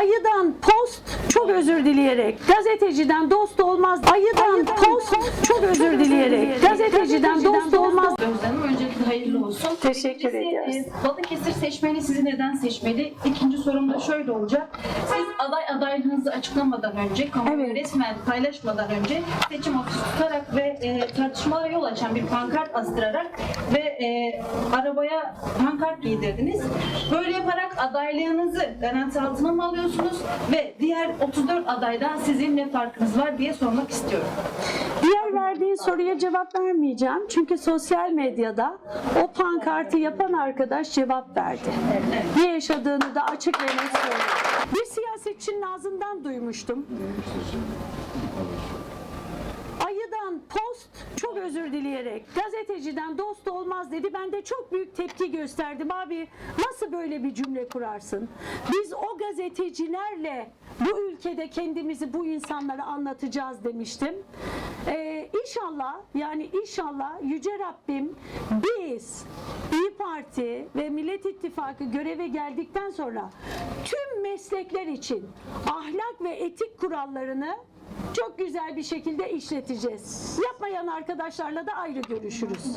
Ayıdan post çok özür dileyerek gazeteciden dost olmaz. Ayıdan post çok özür dileyerek gazeteciden dost olmaz. Özlem olsun. Teşekkür Birincisi, ediyoruz. e, Balıkesir seçmeni sizi neden seçmeli? İkinci sorum da şöyle olacak. Siz aday adaylığınızı açıklamadan önce, kamuoyu Evet. resmen paylaşmadan önce seçim ofisi tutarak ve e, tartışmalara yol açan bir pankart astırarak ve e, arabaya pankart giydirdiniz. Böyle yaparak adaylığınızı garanti altına mı alıyorsunuz ve diğer 34 adaydan sizin ne farkınız var diye sormak istiyorum. Diğer verdiğin soruya cevap vermeyeceğim. Çünkü sosyal medyada o pankartı yapan arkadaş cevap verdi. Ne yaşadığını da açık ve net söyledi. Bir siyasetçinin ağzından duymuştum. Ayıdan post çok özür dileyerek gazeteciden dost olmaz dedi. Ben de çok büyük tepki gösterdim. Abi nasıl böyle bir cümle kurarsın? Biz o gazetecilerle bu ülkede kendimizi bu insanlara anlatacağız demiştim. Ee, inşallah yani inşallah Yüce Rabbim biz İyi Parti ve Millet İttifakı göreve geldikten sonra tüm meslekler için ahlak ve etik kurallarını çok güzel bir şekilde işleteceğiz. Yapmayan arkadaşlarla da ayrı görüşürüz.